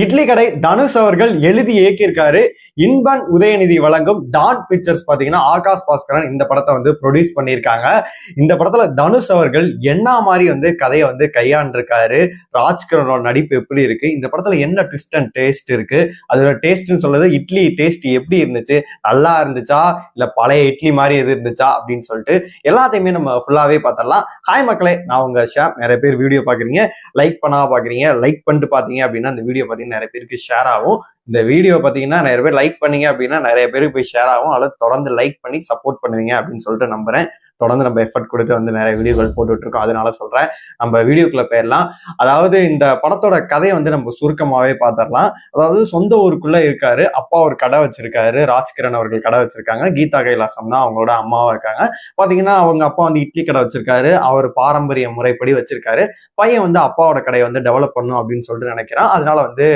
இட்லி கடை தனுஷ் அவர்கள் எழுதி இயக்கியிருக்காரு. இன்பன் உதயநிதி வழங்கும் டான் பிக்சர்ஸ் பாத்தீங்கன்னா ஆகாஷ் பாஸ்கரன் இந்த படத்தை வந்து ப்ரொடியூஸ் பண்ணியிருக்காங்க. இந்த படத்துல தனுஷ் அவர்கள் என்ன மாதிரி வந்து கதையை வந்து கையாண்டிருக்காரு? ராஜ்கிரனோட நடிப்பு எப்படி இருக்கு? இந்த படத்துல என்ன ட்விஸ்ட் அண்ட் டேஸ்ட் இருக்கு? அதோட டேஸ்ட்னு சொல்றது இட்லி டேஸ்ட் எப்படி இருந்துச்சு? நல்லா இருந்துச்சா? இல்ல பழைய இட்லி மாதிரி எது இருந்துச்சா? அப்படின்னு சொல்லிட்டு எல்லாத்தையுமே நம்ம ஃபுல்லாவே பார்த்தரலாம் ஹாய் மக்களே நான் உங்க ஷாம். நிறைய பேர் வீடியோ பாக்குறீங்க லைக் பண்ணா பாக்குறீங்க லைக் பண்ணிட்டு பாத்தீங்க அப்படின்னா அந்த வீடியோ பார்த்தீங்கன்னா நிறைய பேருக்கு ஷேர் ஆகும். இந்த வீடியோ பார்த்தீங்கன்னா நிறைய பேர் லைக் பண்ணீங்க அப்படின்னா நிறைய பேருக்கு போய் ஷேர் ஆகும். அல்லது தொடர்ந்து லைக் பண்ணி சப்போர்ட் பண்ணுவீங்க அப்படின்னு சொல்லிட்டு நம்புறேன். தொடர்ந்து நம்ம எஃபர்ட் கொடுத்து வந்து நிறைய வீடியோக்கள் போட்டுட்ருக்கோம். அதனால சொல்கிறேன் நம்ம வீடியோக்குள்ள போயிடலாம். அதாவது இந்த படத்தோட கதையை வந்து நம்ம சுருக்கமாகவே பார்த்துடலாம் அதாவது சொந்த ஊருக்குள்ளே இருக்காரு. அப்பா ஒரு கடை வச்சிருக்காரு. ராஜ்கிரண் அவர்கள் கடை வச்சிருக்காங்க. கீதா கைலாசம் தான் அவங்களோட அம்மாவா இருக்காங்க. பார்த்தீங்கன்னா அவங்க அப்பா வந்து இட்லி கடை வச்சிருக்காரு. அவர் பாரம்பரிய முறைப்படி வச்சிருக்காரு. பையன் வந்து அப்பாவோட கடையை வந்து டெவலப் பண்ணும் அப்படின்னு சொல்லிட்டு நினைக்கிறான். அதனால வந்து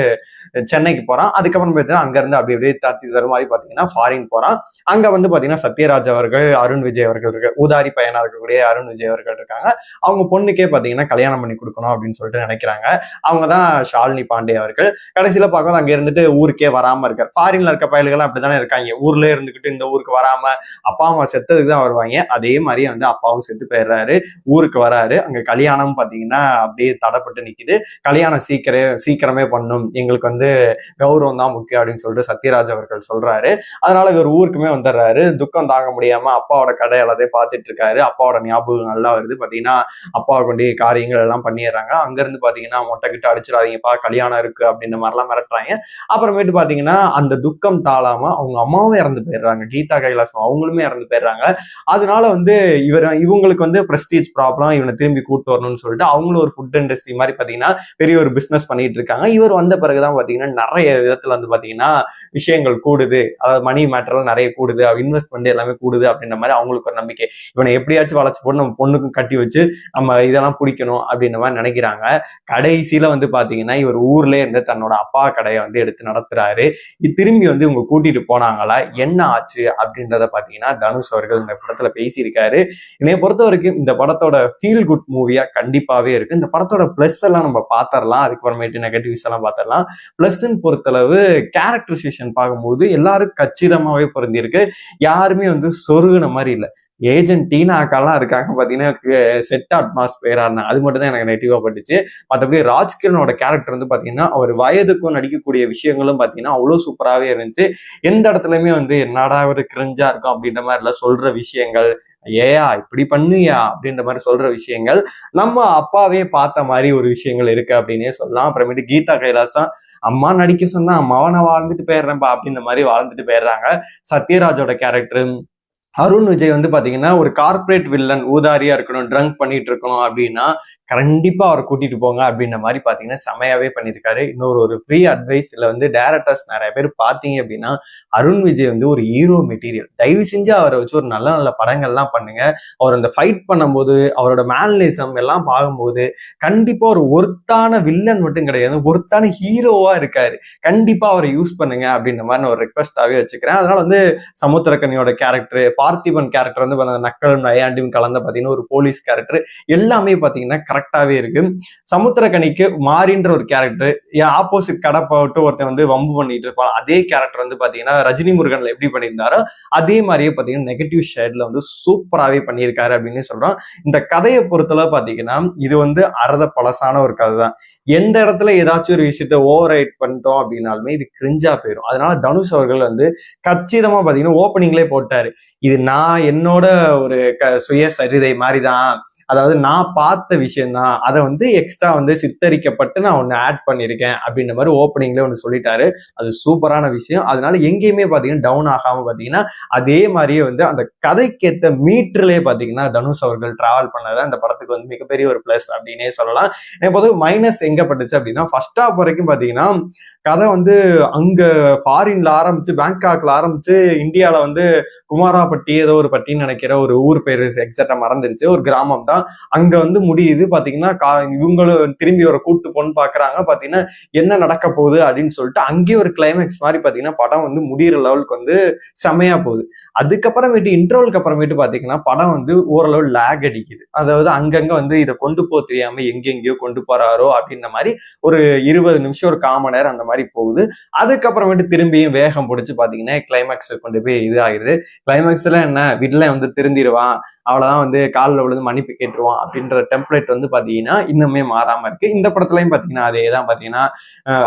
சென்னைக்கு போகிறான் அதுக்கப்புறம் பார்த்தீங்கன்னா அங்கேருந்து அப்படி அப்படியே தத்தி தர மாதிரி பார்த்தீங்கன்னா ஃபாரின் போகிறான் அங்கே வந்து பார்த்தீங்கன்னா சத்யராஜ் அவர்கள் அருண் விஜய் அவர்கள் இருக்க ஊதாரி பையனா இருக்கக்கூடிய அருண் விஜய் அவர்கள் இருக்காங்க. அவங்க பொண்ணுக்கே பாத்தீங்கன்னா கல்யாணம் பண்ணி கொடுக்கணும் அப்படின்னு சொல்லிட்டு நினைக்கிறாங்க. அவங்க தான் ஷாலினி பாண்டே அவர்கள். கடைசியில பார்க்கும்போது அங்க இருந்துட்டு ஊருக்கே வராம இருக்கார். ஃபாரின்ல இருக்க பயல்கள் அப்படித்தானே இருக்காங்க. ஊர்ல இருந்துகிட்டு இந்த ஊருக்கு வராம அப்பா அம்மா செத்ததுக்கு தான் வருவாங்க. அதே மாதிரியே வந்து அப்பாவும் செத்து போயிடுறாரு. ஊருக்கு வராரு. அங்க கல்யாணம் பாத்தீங்கன்னா அப்படியே தடைப்பட்டு நிக்குது. கல்யாணம் சீக்கிரம் சீக்கிரமே பண்ணும். எங்களுக்கு வந்து கௌரவம் தான் முக்கியம் அப்படின்னு சொல்லிட்டு சத்யராஜ் அவர்கள் சொல்றாரு. அதனால இவர் ஊருக்குமே வந்துடுறாரு. துக்கம் தாங்க முடியாம அப்பாவோட கடை எல்லாத்தையும் பார்த்துட்டு இருக்காரு அப்பாவோட ஞாபகம் நல்லா வருது. பார்த்தீங்கன்னா அப்பாவை கொண்டு காரியங்கள் எல்லாம் பண்ணிடுறாங்க. அங்கேருந்து இருந்து பாத்தீங்கன்னா மொட்டை கிட்ட அடிச்சிடாதீங்கப்பா கல்யாணம் இருக்கு அப்படின்ற மாதிரிலாம் மிரட்டுறாங்க. அப்புறமேட்டு பார்த்தீங்கன்னா அந்த துக்கம் தாளாம அவங்க அம்மாவும் இறந்து போயிடுறாங்க. கீதா கைலாசம் அவங்களுமே இறந்து போயிடுறாங்க. அதனால வந்து இவர் இவங்களுக்கு வந்து பிரஸ்டீஜ் ப்ராப்ளம் இவனை திரும்பி கூட்டு வரணும்னு சொல்லிட்டு அவங்களும் ஒரு ஃபுட் இண்டஸ்ட்ரி மாதிரி பார்த்தீங்கன்னா பெரிய ஒரு பிஸ்னஸ் பண்ணிட்டு இருக்காங்க. இவர் வந்த பிறகுதான் பார்த்தீங்கன்னா நிறைய விதத்துல வந்து பார்த்தீங்கன்னா விஷயங்கள் கூடுது. அதாவது மணி மேட்டர்லாம் நிறைய கூடுது. இன்வெஸ்ட்மெண்ட் எல்லாமே கூடுது அப்படின்ற மாதிரி அவங்களுக்கு ஒரு நம்பிக்கை. இவனை எப்படியாச்சும் வளர்ச்சி போட்டு நம்ம பொண்ணுக்கும் கட்டி வச்சு நம்ம இதெல்லாம் பிடிக்கணும் அப்படின்ற மாதிரி நினைக்கிறாங்க. கடைசியில வந்து பாத்தீங்கன்னா இவர் ஊர்ல இருந்து தன்னோட அப்பா கடையை வந்து எடுத்து நடத்துறாரு. இது திரும்பி வந்து இவங்க கூட்டிட்டு போனாங்களா? என்ன ஆச்சு அப்படின்றத பாத்தீங்கன்னா தனுஷ் அவர்கள் இந்த படத்துல பேசியிருக்காரு. என்னைய பொறுத்த வரைக்கும் இந்த படத்தோட ஃபீல் குட் மூவியா கண்டிப்பாவே இருக்கு. இந்த படத்தோட பிளஸ் எல்லாம் நம்ம பாத்திரலாம். அதுக்கப்புறமேட்டு நெகட்டிவ்ஸ் எல்லாம் பாத்திரலாம். பிளஸ்ன்னு பொறுத்தளவு கேரக்டரைசேஷன் பார்க்கும்போது எல்லாரும் கச்சிதமாவே பொருந்திருக்கு யாருமே வந்து சொருகுன மாதிரி இல்லை. ஏஜென்ட் டீனா அக்காலாம் இருக்காங்க பார்த்தீங்கன்னா செட் அட்மாஸ்பியராக இருந்தாங்க. அது மட்டும் தான் எனக்கு நெகட்டிவாக பட்டுச்சு. மற்றபடி ராஜ்கிரனோட கேரக்டர் வந்து பார்த்தீங்கன்னா அவர் வயதுக்கும் நடிக்கக்கூடிய விஷயங்களும் பார்த்தீங்கன்னா அவ்வளோ சூப்பராகவே இருந்துச்சு. எந்த இடத்துலையுமே வந்து என்னடா ஒரு கிரிஞ்சா இருக்கும் அப்படின்ற மாதிரிலாம் சொல்கிற விஷயங்கள் ஏயா இப்படி பண்ணுயா அப்படின்ற மாதிரி சொல்ற விஷயங்கள் நம்ம அப்பாவே பார்த்த மாதிரி ஒரு விஷயங்கள் இருக்கு அப்படின்னே சொல்லலாம். அப்புறமேட்டு கீதா கைலாசம் அம்மா நடிக்க சொன்னா அம்மாவை நான் வாழ்ந்துட்டு போயிடுறேன்ப்பா அப்படின்ற மாதிரி வாழ்ந்துட்டு போயிடுறாங்க. சத்யராஜோட கேரக்டர் அருண் விஜய் வந்து பாத்தீங்கன்னா ஒரு கார்ப்பரேட் வில்லன் ஊதாரியா இருக்கணும் ட்ரங்க் பண்ணிட்டு இருக்கணும் அப்படின்னா கண்டிப்பா அவரை கூட்டிட்டு போங்க அப்படின்ற மாதிரி பாத்தீங்கன்னா செமையாவே பண்ணியிருக்காரு. இன்னொரு ஒரு ஃப்ரீ அட்வைஸ் இல்ல வந்து டேரக்டர்ஸ் நிறைய பேர் பாத்தீங்க அப்படின்னா அருண் விஜய் வந்து ஒரு ஹீரோ மெட்டீரியல் தயவு செஞ்சு அவரை வச்சு ஒரு நல்ல நல்ல படங்கள்லாம் பண்ணுங்க. அவர் அந்த ஃபைட் பண்ணும்போது அவரோட மேனலிசம் எல்லாம் பார்க்கும்போது கண்டிப்பா ஒரு ஒருத்தான வில்லன் மட்டும் கிடையாது. ஒருத்தான ஹீரோவா இருக்காரு. கண்டிப்பா அவரை யூஸ் பண்ணுங்க அப்படின்ற மாதிரி நான் ஒரு ரெக்வஸ்டாவே வச்சுக்கிறேன். அதனால வந்து சமுத்திரக்கனியோட கேரக்டர் பார்த்திபன் கேரக்டர் வந்து நக்கலும் நயாண்டியும் கலந்த பாத்தீங்கன்னா ஒரு போலீஸ் கேரக்டர் எல்லாமே பாத்தீங்கன்னா கரெக்டாவே இருக்கு. சமுத்திரக்கணிக்கு மாறின்ற ஒரு கேரக்டர் ஆப்போசிட் கடை போட்டு ஒருத்தன் வந்து வம்பு பண்ணிட்டு இருப்பான். அதே கேரக்டர் வந்து பாத்தீங்கன்னா ரஜினி முருகன்ல எப்படி பண்ணியிருந்தாரோ அதே மாதிரியே பாத்தீங்கன்னா நெகட்டிவ் ஷேட்ல வந்து சூப்பராகவே பண்ணியிருக்காரு அப்படின்னு சொல்றோம். இந்த கதையை பொறுத்தளவு பாத்தீங்கன்னா இது வந்து அறத பழசான ஒரு கதை தான் எந்த இடத்துல ஏதாச்சும் ஒரு விஷயத்த ஓவர் ரைட் பண்ணிட்டோம் அப்படின்னாலுமே இது கிரிஞ்சா போயிடும் அதனால தனுஷ் அவர்கள் வந்து கச்சிதமா பாத்தீங்கன்னா ஓப்பனிங்லேயே போட்டாரு. இது நான் என்னோட ஒரு க சுய சரிதை மாதிரி தான் அதாவது நான் பார்த்த விஷயம்தான் அதை வந்து எக்ஸ்ட்ரா வந்து சித்தரிக்கப்பட்டு நான் ஒன்று ஆட் பண்ணியிருக்கேன் அப்படின்ற மாதிரி ஓப்பனிங்லேயே ஒன்று சொல்லிட்டாரு. அது சூப்பரான விஷயம். அதனால எங்கேயுமே பார்த்தீங்கன்னா டவுன் ஆகாம பார்த்தீங்கன்னா அதே மாதிரியே வந்து அந்த கதைக்கேற்ற மீட்டர்லேயே பார்த்தீங்கன்னா தனுஷ் அவர்கள் டிராவல் பண்ணது அந்த படத்துக்கு வந்து மிகப்பெரிய ஒரு ப்ளஸ் அப்படின்னே சொல்லலாம். பொதுவாக மைனஸ் எங்க பட்டுச்சு அப்படின்னா ஃபர்ஸ்ட் ஆஃப் வரைக்கும் பார்த்தீங்கன்னா கதை வந்து அங்க ஃபாரின்ல ஆரம்பிச்சு பேங்காக்ல ஆரம்பிச்சு இந்தியாவில் வந்து குமாராப்பட்டி ஏதோ ஒரு பட்டின்னு நினைக்கிற ஒரு ஊர் பேர் எக்ஸாக்டா மறந்துருச்சு. ஒரு கிராமம் தான். தான் அங்க வந்து முடியுது. பாத்தீங்கன்னா கா இவங்களும் திரும்பி ஒரு கூட்டு பொண்ணு பாக்குறாங்க. பாத்தீங்கன்னா என்ன நடக்க போகுது அப்படின்னு சொல்லிட்டு அங்கேயே ஒரு கிளைமேக்ஸ் மாதிரி பாத்தீங்கன்னா படம் வந்து முடியிற லெவலுக்கு வந்து செமையா போகுது. அதுக்கப்புறமேட்டு இன்டர்வலுக்கு அப்புறமேட்டு பாத்தீங்கன்னா படம் வந்து ஓரளவு லேக் அடிக்குது. அதாவது அங்கங்க வந்து இதை கொண்டு போக தெரியாம எங்கெங்கேயோ கொண்டு போறாரோ அப்படின்ற மாதிரி ஒரு இருபது நிமிஷம் ஒரு காம நேரம் அந்த மாதிரி போகுது. அதுக்கப்புறமேட்டு திரும்பியும் வேகம் பிடிச்சி பாத்தீங்கன்னா கிளைமேக்ஸ் கொண்டு போய் இது ஆகிடுது கிளைமேக்ஸ்ல என்ன? வீட்டுல வந்து திருந்திடுவான். அவ்வளோதான் வந்து காலில் விழுந்து மன்னிப்பு கேட்டுருவான் அப்படின்ற டெம்ப்ளேட் வந்து பார்த்தீங்கன்னா இன்னுமே மாறாமல் இருக்குது இந்த படத்துலையும் பார்த்தீங்கன்னா அதே தான் பார்த்தீங்கன்னா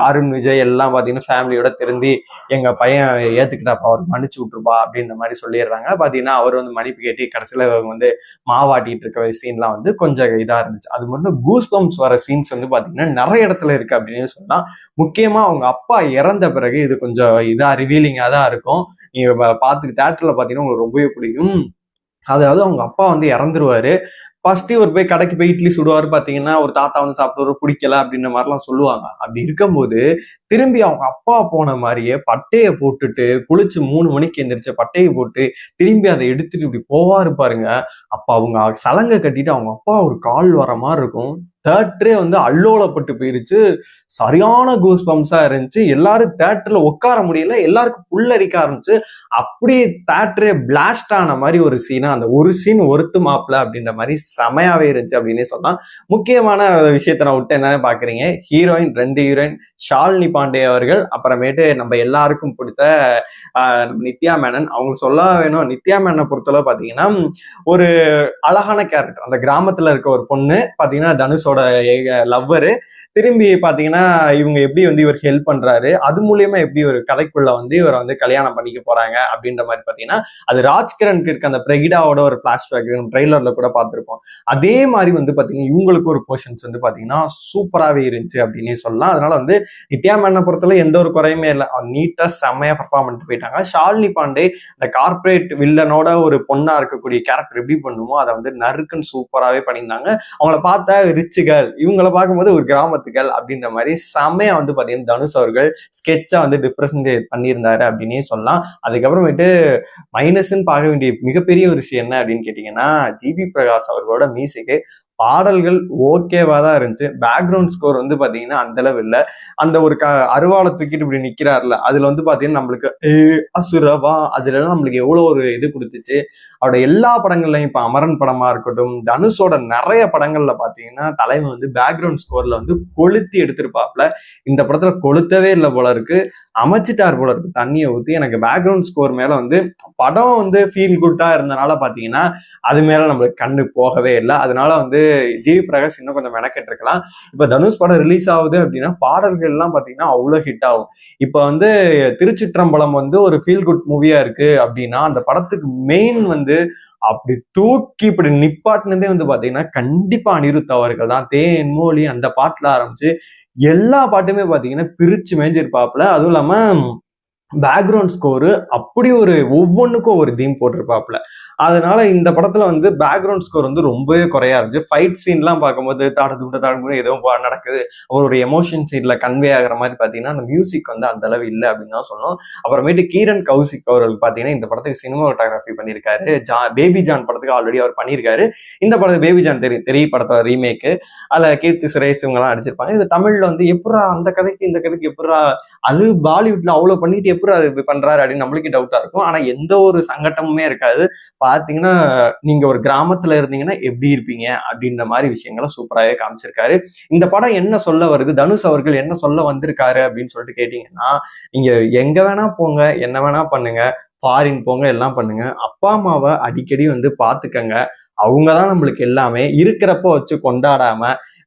அருண் விஜய் எல்லாம் பார்த்தீங்கன்னா ஃபேமிலியோட திருந்தி எங்கள் பையன் ஏற்றுக்கிட்டாப்பா அவர் மன்னிச்சு விட்ருப்பா அப்படின்ற மாதிரி சொல்லிடுறாங்க. பார்த்தீங்கன்னா அவர் வந்து மன்னிப்பு கேட்டு கடைசியில அவங்க வந்து மாவாட்டிகிட்டு இருக்க சீன்லாம் வந்து கொஞ்சம் இதாக இருந்துச்சு. அது மட்டும் கூஸ் பம்ப்ஸ் வர சீன்ஸ் வந்து பார்த்தீங்கன்னா நிறைய இடத்துல இருக்குது அப்படின்னு சொன்னால் முக்கியமாக அவங்க அப்பா இறந்த பிறகு இது கொஞ்சம் இதாக ரிவீலிங்காக தான் இருக்கும். நீங்கள் பார்த்து தேட்டரில் பார்த்தீங்கன்னா உங்களுக்கு ரொம்பவே பிடிக்கும். அதாவது அவங்க அப்பா வந்து இறந்துருவாரு. ஃபர்ஸ்ட் இவர் போய் கடைக்கு போய் இட்லி சுடுவாரு பார்த்தீங்கன்னா ஒரு தாத்தா வந்து சாப்பிடுவாரு பிடிக்கல அப்படின்ற மாதிரிலாம் சொல்லுவாங்க. அப்படி இருக்கும்போது திரும்பி அவங்க அப்பா போன மாதிரியே பட்டையை போட்டுட்டு குளிச்சு மூணு மணிக்கு எந்திரிச்ச பட்டையை போட்டு திரும்பி அதை எடுத்துட்டு இப்படி போவாரு பாருங்க. அப்போ அவங்க சலங்கை கட்டிட்டு அவங்க அப்பா ஒரு கால் வர மாதிரி இருக்கும். தேட்டரே வந்து அல்லோலப்பட்டு போயிருச்சு. சரியான கூஸ் பம்ஸா இருந்துச்சு. எல்லாரும் தேட்டர்ல உட்கார முடியல. எல்லாருக்கும் புல்லரிக்க ஆரம்பிச்சு. அப்படியே தேட்டரே பிளாஸ்ட் ஆன மாதிரி ஒரு சீனா அந்த ஒரு சீன் ஒருத்து மாப்பிள அப்படின்ற மாதிரி செமையாவே இருந்துச்சு அப்படின்னே சொன்னால் முக்கியமான விஷயத்த நான் விட்டு என்னன்னு பாக்குறீங்க. ஹீரோயின் ரெண்டு ஹீரோயின் ஷாலினி பாண்டே அவர்கள் அப்புறமேட்டு நம்ம எல்லாருக்கும் பிடித்த நித்யா மேனன். அவங்க சொல்ல வேணும் நித்யா மேனனை பொறுத்தளவு பார்த்தீங்கன்னா ஒரு அழகான கேரக்டர் அந்த கிராமத்தில் இருக்க ஒரு பொண்ணு பார்த்தீங்கன்னா தனுஷோட லவ்வரு திரும்பி பார்த்தீங்கன்னா இவங்க எப்படி வந்து இவர் ஹெல்ப் பண்ணுறாரு அது மூலியமா எப்படி ஒரு கதைக்குள்ள வந்து இவரை வந்து கல்யாணம் பண்ணிக்க போறாங்க அப்படின்ற மாதிரி பார்த்தீங்கன்னா அது ராஜ்கிரனுக்கு இருக்க அந்த பிரகிடாவோட ஒரு பிளாஷ்பேக் ட்ரெய்லரில் கூட பார்த்துருப்போம் அதே மாதிரி வந்து பாத்தீங்கன்னா இவங்களுக்கு ஒரு போர்ஷன்ஸ் வந்து பாத்தீங்கன்னா சூப்பராகவே இருந்துச்சு அப்படின்னே சொல்லலாம். அதனால வந்து நித்யா மேனை பொறுத்தவரை எந்த ஒரு குறையுமே இல்லை. நீட்டா செம்மையாக பர்ஃபார்ம் பண்ணிட்டு போயிட்டாங்க. ஷாலினி பாண்டே இந்த கார்ப்பரேட் வில்லனோட ஒரு பொண்ணா இருக்கக்கூடிய கேரக்டர் எப்படி பண்ணுமோ அதை வந்து நறுக்குன்னு சூப்பராகவே பண்ணியிருந்தாங்க. அவங்கள பார்த்தா ரிச்சுகள் இவங்கள பார்க்கும்போது ஒரு கிராமத்துகள் அப்படின்ற மாதிரி செமையா வந்து பாத்தீங்கன்னா தனுஷ் அவர்கள் ஸ்கெட்சா வந்து டிப்ரெசன்டேட் பண்ணியிருந்தாரு அப்படின்னே சொல்லலாம். அதுக்கப்புறமேட்டு மைனஸ்ன்னு பார்க்க வேண்டிய மிகப்பெரிய ஒரு விஷயம் என்ன அப்படின்னு கேட்டீங்கன்னா ஜிபி பிரகாஷ் அவர்கள் அவர்களோட மியூசிக்கு பாடல்கள் ஓகேவாக தான் இருந்துச்சு. பேக்ரவுண்ட் ஸ்கோர் வந்து பார்த்தீங்கன்னா அந்த இல்லை. அந்த ஒரு க அருவாளை தூக்கிட்டு இப்படி நிற்கிறாருல அதில் வந்து பார்த்தீங்கன்னா நம்மளுக்கு ஏ அசுரவா அதுலலாம் நம்மளுக்கு எவ்வளோ ஒரு இது கொடுத்துச்சு. அவரோட எல்லா படங்கள்லையும் இப்போ அமரன் படமாக இருக்கட்டும் தனுஷோட நிறைய படங்களில் பார்த்தீங்கன்னா தலைமை வந்து பேக்ரவுண்ட் ஸ்கோரில் வந்து கொளுத்தி எடுத்திருப்பாப்ல. இந்த படத்தில் கொளுத்தவே இல்லை போல இருக்கு. அமைச்சிட்டார் போல இருக்கு. தண்ணியை ஊற்றி எனக்கு பேக்ரவுண்ட் ஸ்கோர் மேலே வந்து படம் வந்து ஃபீல் குட்டாக இருந்தனால பார்த்தீங்கன்னா அது மேலே நம்மளுக்கு கண்ணு போகவே இல்லை. அதனால வந்து ஜிவி பிரகாஷ் இன்னும் கொஞ்சம் மெனக்கெட்டு இருக்கலாம் இப்ப தனுஷ் படம் ரிலீஸ் ஆகுது அப்படின்னா பாடல்கள் எல்லாம் பாத்தீங்கன்னா அவ்வளவு ஹிட் ஆகும். இப்ப வந்து திருச்சிற்றம்பலம் வந்து ஒரு ஃபீல் குட் மூவியா இருக்கு அப்படின்னா அந்த படத்துக்கு மெயின் வந்து அப்படி தூக்கி இப்படி நிப்பாட்டினதே வந்து பாத்தீங்கன்னா கண்டிப்பா அனிருத் அவர்கள் தான். தேன் மொழி அந்த பாட்டுல ஆரம்பிச்சு எல்லா பாட்டுமே பாத்தீங்கன்னா பிரிச்சு மேஞ்சிருப்பாப்புல. அதுவும் இல்லாம பேக்ரவுண்ட் ஸ்கோரு அப்படி ஒரு ஒவ்வொன்றுக்கும் ஒரு தீம் போட்டிருப்பாப்புல. அதனால இந்த படத்துல வந்து பேக்ரவுண்ட் ஸ்கோர் வந்து ரொம்பவே குறையா இருந்துச்சு. ஃபைட் சீன்லாம் பார்க்கும்போது தாட துண்ட தாடு எதுவும் நடக்குது. ஒரு எமோஷன் சீன்ல கன்வே ஆகிற மாதிரி பார்த்தீங்கன்னா அந்த மியூசிக் வந்து அந்த அளவு இல்லை அப்படின்னு தான் சொன்னோம் அப்புறமேட்டு கீரன் கௌசிக் அவர்கள் பார்த்தீங்கன்னா இந்த படத்துக்கு சினிமாட்டோகிராஃபி பண்ணியிருக்காரு. ஜா பேபி ஜான் படத்துக்கு ஆல்ரெடி அவர் பண்ணியிருக்காரு. இந்த படத்துக்கு பேபி ஜான் தெரிய தெரிய படத்தோட ரீமேக்கு அதில் கீர்த்தி சுரேஷ் இவங்கெல்லாம் அடிச்சிருப்பாங்க இது தமிழ்ல வந்து எப்படா அந்த கதைக்கு இந்த கதைக்கு எப்படா அது பாலிவுட்ல அவ்வளோ பண்ணிட்டு எப்படி அது இப்படி பண்றாரு அப்படின்னு நம்மளுக்கு டவுட்டா இருக்கும். ஆனா எந்த ஒரு சங்கட்டமுமே இருக்காது. பாத்தீங்கன்னா நீங்க ஒரு கிராமத்துல இருந்தீங்கன்னா எப்படி இருப்பீங்க அப்படின்ற மாதிரி விஷயங்களை சூப்பராகவே காமிச்சிருக்காரு. இந்த படம் என்ன சொல்ல வருது? தனுஷ் அவர்கள் என்ன சொல்ல வந்திருக்காரு அப்படின்னு சொல்லிட்டு கேட்டீங்கன்னா நீங்க எங்க வேணா போங்க என்ன வேணா பண்ணுங்க ஃபாரின் போங்க எல்லாம் பண்ணுங்க. அப்பா அம்மாவை அடிக்கடி வந்து பாத்துக்கங்க அவங்க தான் நம்மளுக்கு எல்லாமே. இருக்கிறப்ப வச்சு கொண்டாடாம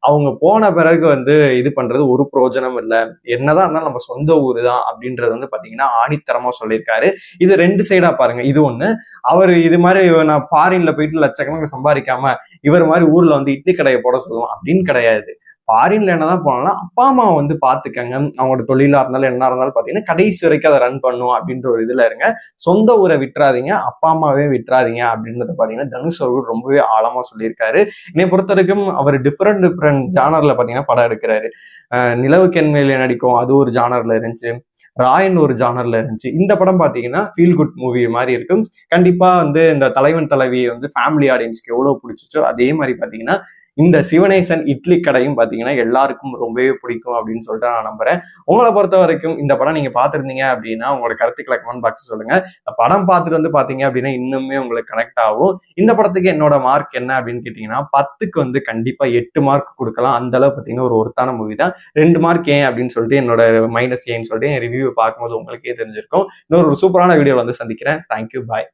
அவங்க போன பிறகு வந்து இது பண்றது ஒரு பிரயோஜனம் இல்லை. என்னதான் இருந்தாலும் நம்ம சொந்த ஊர் தான் அப்படின்றது வந்து பாத்தீங்கன்னா ஆணித்தரமா சொல்லியிருக்காரு. இது ரெண்டு சைடா பாருங்க. இது ஒண்ணு அவர் இது மாதிரி நான் ஃபாரின்ல போயிட்டு லட்சக்கணக்கில் சம்பாதிக்காம இவர் மாதிரி ஊர்ல வந்து இட்லி கடையை போட சொல்லுவோம் அப்படின்னு கிடையாது. ஃபாரின்ல என்னதான் போனாலும் அப்பா அம்மா வந்து பாத்துக்கங்க அவங்களோட தொழிலா இருந்தாலும் என்ன இருந்தாலும் பாத்தீங்கன்னா கடைசி வரைக்கும் அதை ரன் பண்ணும் அப்படின்ற ஒரு இதுல இருங்க. சொந்த ஊரை விட்டுறாதீங்க அப்பா அம்மாவே விட்டுறாதீங்க அப்படின்றத பாத்தீங்கன்னா தனுஷ் அவர்கள் ரொம்பவே ஆழமா சொல்லியிருக்காரு. என்னை பொறுத்த வரைக்கும் அவர் டிஃப்ரெண்ட் டிஃப்ரெண்ட் ஜானர்ல பாத்தீங்கன்னா படம் எடுக்கிறாரு. அஹ் நிலவு கெண்மையில நடிக்கும் அது ஒரு ஜானர்ல இருந்துச்சு. ராயன் ஒரு ஜானர்ல இருந்துச்சு. இந்த படம் பாத்தீங்கன்னா ஃபீல் குட் மூவி மாதிரி இருக்கும். கண்டிப்பா வந்து இந்த தலைவன் தலைவி வந்து ஃபேமிலி ஆடியன்ஸ்க்கு எவ்வளவு பிடிச்சிச்சோ அதே மாதிரி பாத்தீங்கன்னா இந்த சிவனேசன் இட்லி கடையும் பாத்தீங்கன்னா எல்லாருக்கும் ரொம்பவே பிடிக்கும் அப்படின்னு சொல்லிட்டு நான் நம்புறேன். உங்களை பொறுத்த வரைக்கும் இந்த படம் நீங்க பார்த்திருந்தீங்க அப்படின்னா உங்களோட கருத்துக்களை கமெண்ட் பாக்ஸ் சொல்லுங்க. இந்த படம் பார்த்துட்டு வந்து பாத்தீங்க அப்படின்னா இன்னுமே உங்களுக்கு கனெக்ட் ஆகும். இந்த படத்துக்கு என்னோட மார்க் என்ன அப்படின்னு கேட்டீங்கன்னா பத்துக்கு வந்து கண்டிப்பா எட்டு மார்க் கொடுக்கலாம். அந்த அளவு பாத்தீங்கன்னா ஒரு ஒருத்தான மூவி தான். ரெண்டு மார்க் ஏன் அப்படின்னு சொல்லிட்டு என்னோட மைனஸ் ஏன்னு சொல்லிட்டு என் ரிவ்யூ பார்க்கும்போது உங்களுக்கே தெரிஞ்சிருக்கும். இன்னொரு சூப்பரான வீடியோ வந்து சந்திக்கிறேன். Thank you bye